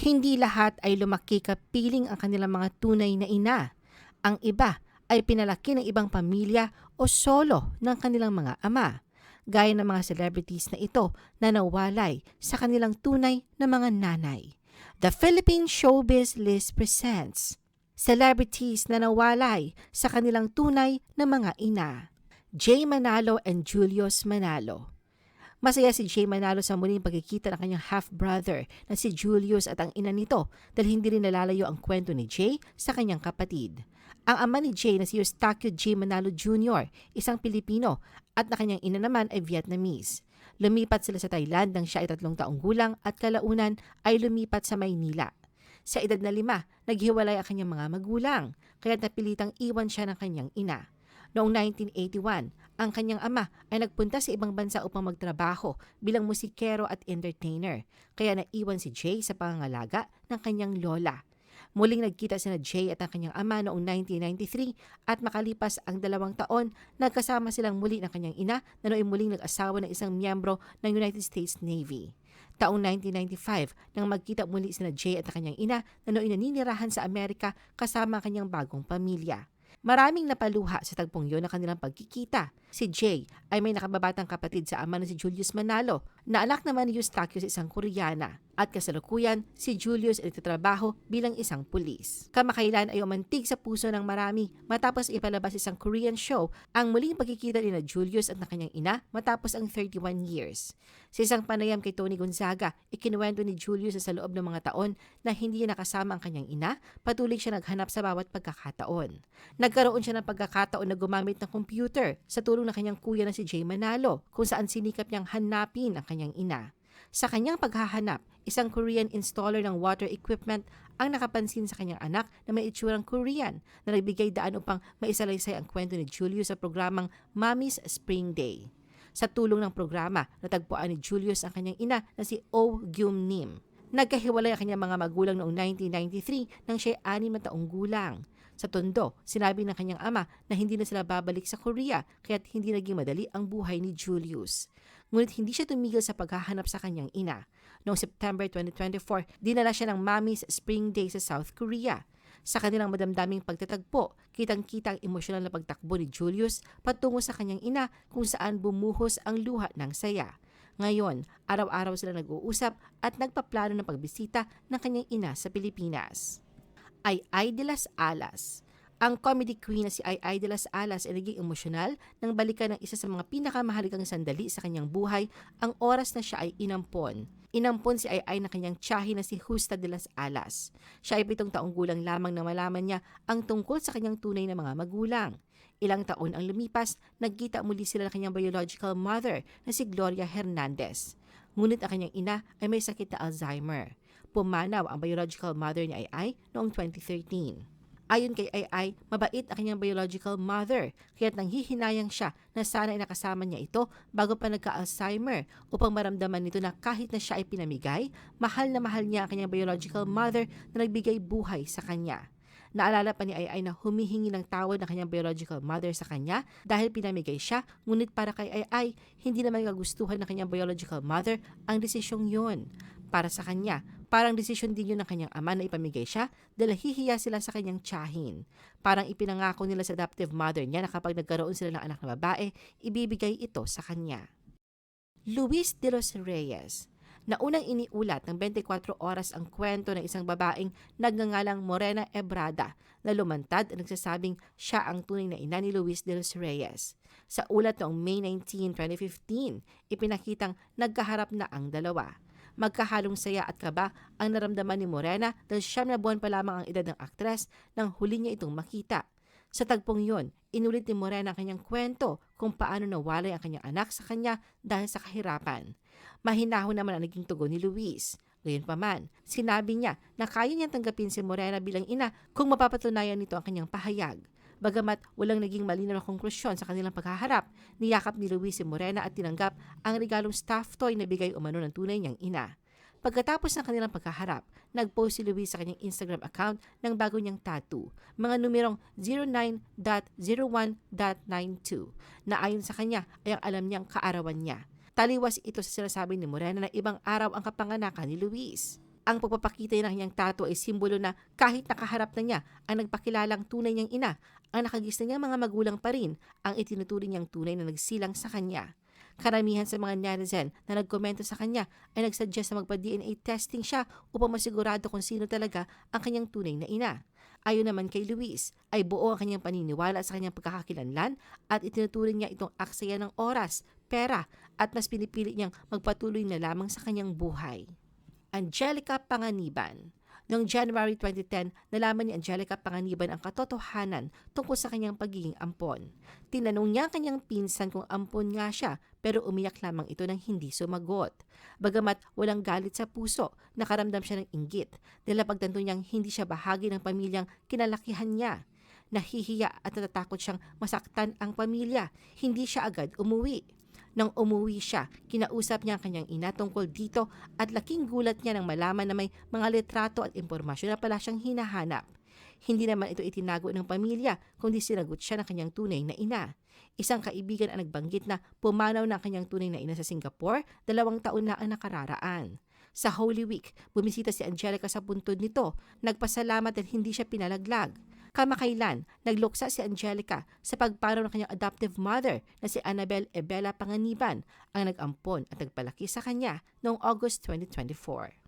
Hindi lahat ay lumaki kapiling ang kanilang mga tunay na ina. Ang iba ay pinalaki ng ibang pamilya o solo ng kanilang mga ama. Gaya ng mga celebrities na ito na nawalay sa kanilang tunay na mga nanay. The Philippine Showbiz List presents Celebrities na nawalay sa kanilang tunay na mga ina. Jay Manalo and Julius Manalo. Masaya si Jay Manalo sa muling pagkikita ng kanyang half-brother na si Julius at ang ina nito dahil hindi rin nalalayo ang kwento ni Jay sa kanyang kapatid. Ang ama ni Jay na si Eustaquio J. Manalo Jr., isang Pilipino at na kanyang ina naman ay Vietnamese. Lumipat sila sa Thailand nang siya ay tatlong taong gulang at kalaunan ay lumipat sa Maynila. Sa edad na lima, naghiwalay ang kanyang mga magulang, kaya napilitang iwan siya ng kanyang ina. Noong 1981, ang kanyang ama ay nagpunta sa ibang bansa upang magtrabaho bilang musikero at entertainer, kaya naiwan si Jay sa pangangalaga ng kanyang lola. Muling nagkita sina Jay at ang kanyang ama noong 1993 at makalipas ang dalawang taon, nagkasama silang muli ng kanyang ina na noong muling nag-asawa ng isang miyembro ng United States Navy. Taong 1995 nang magkita muli sina Jay at ang kanyang ina na noong naninirahan sa Amerika kasama ang kanyang bagong pamilya. Maraming napaluha sa tagpong yon ng kanilang pagkikita. Si Jay ay may nakababatang kapatid sa ama na si Julius Manalo na anak naman ni Eustaquio sa isang Koreana at kasalukuyan si Julius ay nagtatrabaho bilang isang pulis. Kamakailan ay umantig sa puso ng marami matapos ipalabas isang Korean show ang muling pagkikita ni na Julius at ng kanyang ina matapos ang 31 years. Sa isang panayam kay Tony Gonzaga, ikinuwento ni Julius na sa loob ng mga taon na hindi niya nakasama ang kanyang ina, patuloy siya naghanap sa bawat pagkakataon. Nagkaroon siya ng pagkakataon na gumamit ng computer sa tulong ng kanyang kuya na si Jay Manalo kung saan sinikap niyang hanapin ang kanyang ina. Sa kanyang paghahanap, isang Korean installer ng water equipment ang nakapansin sa kanyang anak na may itsurang Korean na nagbigay daan upang maisalaysay ang kwento ni Julius sa programang Mommy's Spring Day. Sa tulong ng programa, natagpuan ni Julius ang kanyang ina na si Oh Gyum Nim. Nagkahiwalay ang kanyang mga magulang noong 1993 nang siya ay anim na taong gulang. Sa tondo, sinabi ng kanyang ama na hindi na sila babalik sa Korea kaya't hindi naging madali ang buhay ni Julius. Ngunit hindi siya tumigil sa paghahanap sa kanyang ina. Noong September 2024, dinala siya ng Mommy's Spring Day sa South Korea. Sa kanilang madamdaming pagtatagpo, kitang-kita ang emosyonal na pagtakbo ni Julius patungo sa kanyang ina kung saan bumuhos ang luha ng saya. Ngayon, araw-araw sila nag-uusap at nagpaplano ng pagbisita ng kanyang ina sa Pilipinas. Ay Ay Alas ang comedy queen na si Ay Ay Alas ay naging emosyonal nang balikan ng isa sa mga pinakamahalagang sandali sa kanyang buhay ang oras na siya ay inampon. Inampon si Ay Ay na kanyang tiyahin na si Justa de las Alas. Siya ay pitong taong gulang lamang na malaman niya ang tungkol sa kanyang tunay na mga magulang. Ilang taon ang lumipas, nagkita muli sila ng kanyang biological mother na si Gloria Hernandez. Ngunit ang kanyang ina ay may sakit na Alzheimer. Pumanaw ang biological mother ni Ay noong 2013. Ayon kay Ay Ay, mabait ang kanyang biological mother, kaya't nanghihinayang siya na sana ay nakasama niya ito bago pa nagka-Alzheimer upang maramdaman nito na kahit na siya ay pinamigay, mahal na mahal niya ang kanyang biological mother na nagbigay buhay sa kanya. Naalala pa ni Ay na humihingi ng tawad ng kanyang biological mother sa kanya dahil pinamigay siya, ngunit para kay Ay Ay, hindi naman kagustuhan ng kanyang biological mother ang desisyong yon. Para sa kanya, parang desisyon din yun ng kanyang ama na ipamigay siya dahil hihiya sila sa kanyang tiyahin. Parang ipinangako nila sa adoptive mother niya na kapag nagkaroon sila ng anak na babae, ibibigay ito sa kanya. Luis de los Reyes na unang iniulat ng 24 oras ang kwento ng isang babaeng nagngangalang Morena Ebrada na lumantad at nagsasabing siya ang tunay na ina ni Luis de los Reyes. Sa ulat noong May 19, 2015, ipinakitang nagkaharap na ang dalawa. Magkahalong saya at kaba ang naramdaman ni Morena dahil siyam na buwan pa lamang ang edad ng aktres nang huli niya itong makita. Sa tagpong yon, inulit ni Morena ang kanyang kwento kung paano nawalay ang kanyang anak sa kanya dahil sa kahirapan. Mahinahon naman ang naging tugon ni Luis. Gayunpaman, sinabi niya na kaya niyang tanggapin si Morena bilang ina kung mapapatunayan nito ang kanyang pahayag. Bagamat walang naging malinaw na konklusyon sa kanilang paghaharap, niyakap ni Luis si Morena at tinanggap ang regalong staff toy na bigay umano ng tunay niyang ina. Pagkatapos ng kanilang pagkaharap, nag-post si Luis sa kanyang Instagram account ng bago niyang tattoo, mga numerong 09.01.92 na ayon sa kanya ay ang alam niyang kaarawan niya. Taliwas ito sa sinasabi ni Morena na ibang araw ang kapanganakan ni Luis. Ang pagpapakita ng kanyang tato ay simbolo na kahit nakaharap na niya ang nagpakilalang tunay niyang ina, ang nakagis na niyang mga magulang pa rin ang itinuturing niyang tunay na nagsilang sa kanya. Karamihan sa mga netizen na nagkomento sa kanya ay nagsuggest na magpa-DNA testing siya upang masigurado kung sino talaga ang kanyang tunay na ina. Ayon naman kay Luis, ay buo ang kanyang paniniwala sa kanyang pagkakakilanlan at itinuturing niya itong aksaya ng oras, pera at mas pinipili niyang magpatuloy na lamang sa kanyang buhay. Angelica Panganiban Noong January 2010, nalaman ni Angelica Panganiban ang katotohanan tungkol sa kanyang pagiging ampon. Tinanong niya ang kanyang pinsan kung ampon nga siya pero umiyak lamang ito nang hindi sumagot. Bagamat walang galit sa puso, nakaramdam siya ng inggit dahil pagtanto niyang hindi siya bahagi ng pamilyang kinalakihan niya. Nahihiya at natatakot siyang masaktan ang pamilya. Hindi siya agad umuwi. Nang umuwi siya, kinausap niya ang kanyang ina tungkol dito at laking gulat niya nang malaman na may mga litrato at impormasyon na pala siyang hinahanap. Hindi naman ito itinago ng pamilya, kundi sinagot siya ng kanyang tunay na ina. Isang kaibigan ang nagbanggit na pumanaw na ang kanyang tunay na ina sa Singapore, dalawang taon na ang nakararaan. Sa Holy Week, bumisita si Angelica sa puntod nito, nagpasalamat at hindi siya pinalaglag. Kamakailan, nagluksa si Angelica sa pagpanaw ng kanyang adoptive mother na si Annabel Ebela Panganiban ang nag-ampon at nagpalaki sa kanya noong August 2024.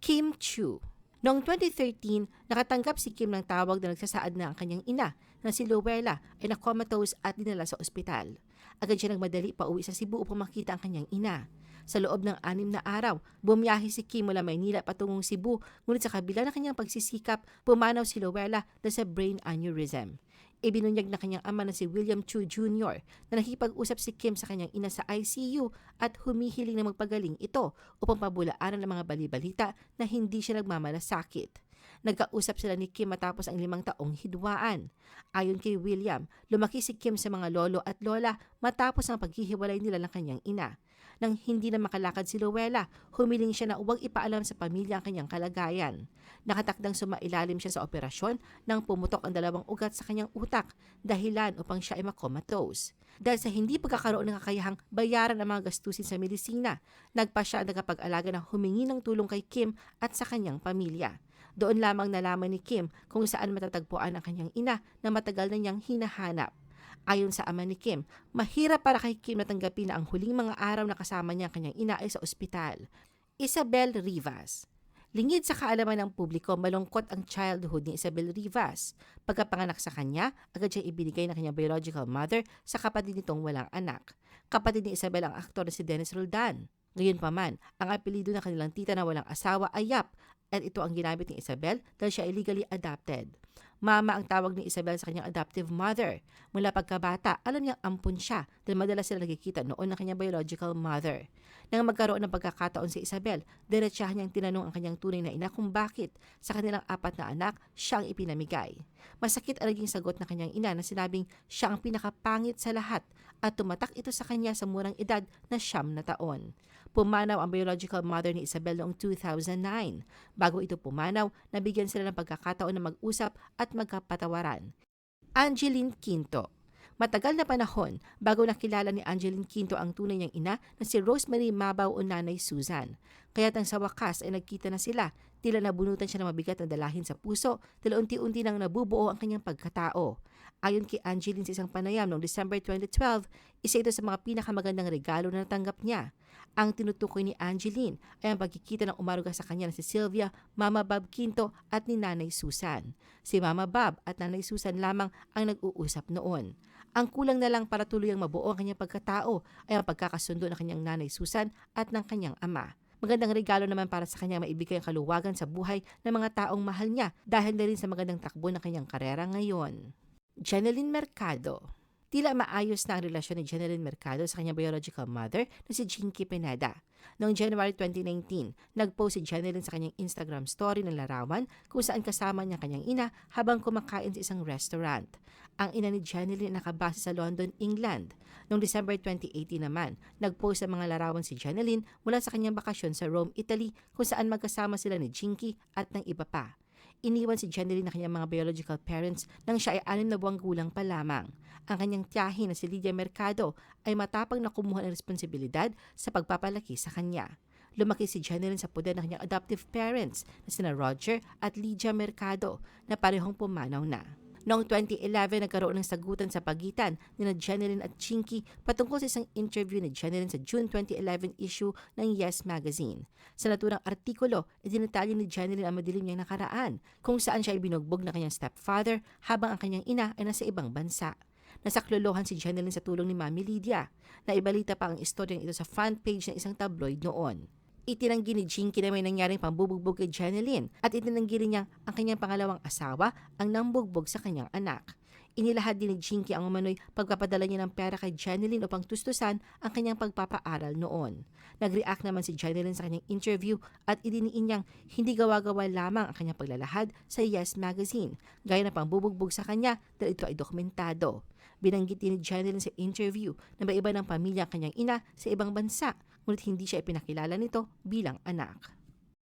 Kim Chu Noong 2013, nakatanggap si Kim ng tawag na nagsasaad na ang kanyang ina na si Luella ay na-comatose at dinala sa ospital. Agad siya nagmadali pa uwi sa Cebu upang makita ang kanyang ina. Sa loob ng anim na araw, bumiyahe si Kim mula Maynila patungong Cebu, ngunit sa kabila ng kanyang pagsisikap, pumanaw si Luella dahil sa brain aneurysm. Ibinunyag na kanyang ama na si William Chu Jr. na nakipag-usap si Kim sa kanyang ina sa ICU at humihiling na magpagaling ito upang pabulaanan ng mga balibalita na hindi siya nagmamalasakit. Nagkausap sila ni Kim matapos ang limang taong hidwaan. Ayon kay William, lumaki si Kim sa mga lolo at lola matapos ang paghihiwalay nila ng kanyang ina. Nang hindi na makalakad si Luella, humiling siya na huwag ipaalam sa pamilya ang kanyang kalagayan. Nakatakdang sumailalim siya sa operasyon nang pumutok ang dalawang ugat sa kanyang utak, dahilan upang siya ay makomatose. Dahil sa hindi pagkakaroon ng kakayahang bayaran ang mga gastusin sa medisina, nagpa siya ang nagkapag-alaga na humingi ng tulong kay Kim at sa kanyang pamilya. Doon lamang nalaman ni Kim kung saan matatagpuan ang kanyang ina na matagal na niyang hinahanap. Ayon sa ama ni Kim, mahirap para kay Kim na tanggapin na ang huling mga araw na kasama niya ang kanyang ina ay sa ospital. Isabel Rivas Lingid sa kaalaman ng publiko, malungkot ang childhood ni Isabel Rivas. Pagkapanganak sa kanya, agad siya ibinigay ng kanyang biological mother sa kapatid nitong walang anak. Kapatid ni Isabel ang aktor na si Dennis Roldan. Ngayon pa man, ang apelido ng kanilang tita na walang asawa ay Yap at ito ang ginamit ni Isabel dahil siya illegally adopted. Mama ang tawag ni Isabel sa kanyang adoptive mother. Mula pagkabata, alam niyang ampun siya dahil madalas sila nagkikita noon ng kanyang biological mother. Nang magkaroon ng pagkakataon si Isabel, diretsahan niyang tinanong ang kanyang tunay na ina kung bakit sa kanilang apat na anak siya ang ipinamigay. Masakit ang naging sagot ng kanyang ina na sinabing siya ang pinakapangit sa lahat at tumatak ito sa kanya sa murang edad na siyam na taon. Pumanaw ang biological mother ni Isabel noong 2009. Bago ito pumanaw, nabigyan sila ng pagkakataon na mag-usap at magkapatawaran. Angeline Quinto Matagal na panahon bago nakilala ni Angeline Quinto ang tunay niyang ina na si Rosemary Mabaw o Nanay Susan. Kaya't ang sa wakas ay nagkita na sila, tila nabunutan siya ng mabigat na dalahin sa puso, tila unti-unti nang nabubuo ang kanyang pagkatao. Ayon kay Angeline sa isang panayam noong December 2012, isa ito sa mga pinakamagandang regalo na natanggap niya. Ang tinutukoy ni Angeline ay ang pagkikita ng umaruga sa kanya na si Sylvia, Mama Bob Quinto at ni Nanay Susan. Si Mama Bob at Nanay Susan lamang ang nag-uusap noon. Ang kulang na lang para tuluyang mabuo ang kanyang pagkatao ay ang pagkakasundo ng kanyang Nanay Susan at ng kanyang ama. Magandang regalo naman para sa kanya maibigay ang kaluwagan sa buhay ng mga taong mahal niya dahil na rin sa magandang takbo ng kanyang karera ngayon. Jeneline Mercado Tila maayos na ang relasyon ni Jeneline Mercado sa kanyang biological mother na si Jinky Pineda. Noong January 2019, nag-post si Jeneline sa kanyang Instagram story ng larawan kung saan kasama niya kanyang ina habang kumakain sa isang restaurant. Ang ina ni Jeneline nakabase sa London, England. Noong December 2018 naman, nag-post ang mga larawan si Jeneline mula sa kanyang bakasyon sa Rome, Italy kung saan magkasama sila ni Jinky at ng iba pa iniwan si Jeneline ng kanyang mga biological parents nang siya ay anim na buwang gulang pa lamang. Ang kanyang tiyahin na si Lydia Mercado ay matapang na kumuha ng responsibilidad sa pagpapalaki sa kanya. lumaki si Jeneline sa poder ng kanyang adoptive parents na sina Roger at Lydia Mercado na parehong pumanaw na. Noong 2011, nagkaroon ng sagutan sa pagitan ni na Jeneline at Chinky patungkol sa isang interview ni Jeneline sa June 2011 issue ng Yes Magazine. Sa naturang artikulo, idinatalya ni Jeneline ang madilim niyang nakaraan kung saan siya ay binugbog ng kanyang stepfather habang ang kanyang ina ay nasa ibang bansa. Nasaklolohan si Jeneline sa tulong ni Mami Lydia. Naibalita pa ang istoryang ito sa front page ng isang tabloid noon. Itinanggi ni Jinky na may nangyaring pambubugbog kay Jeneline at itinanggi rin niyang ang kanyang pangalawang asawa ang nambugbog sa kanyang anak. Inilahad din ni Jinky ang umano'y pagpapadala niya ng pera kay Jeneline upang tustusan ang kanyang pagpapaaral noon. Nag-react naman si Jeneline sa kanyang interview at idiniin niyang hindi gawa-gawa lamang ang kanyang paglalahad sa Yes Magazine, gaya ng pambubugbog sa kanya dahil ito ay dokumentado. Binanggit din ni Jeneline sa interview na may iba ng pamilya ang kanyang ina sa ibang bansa, ngunit hindi siya ipinakilala nito bilang anak.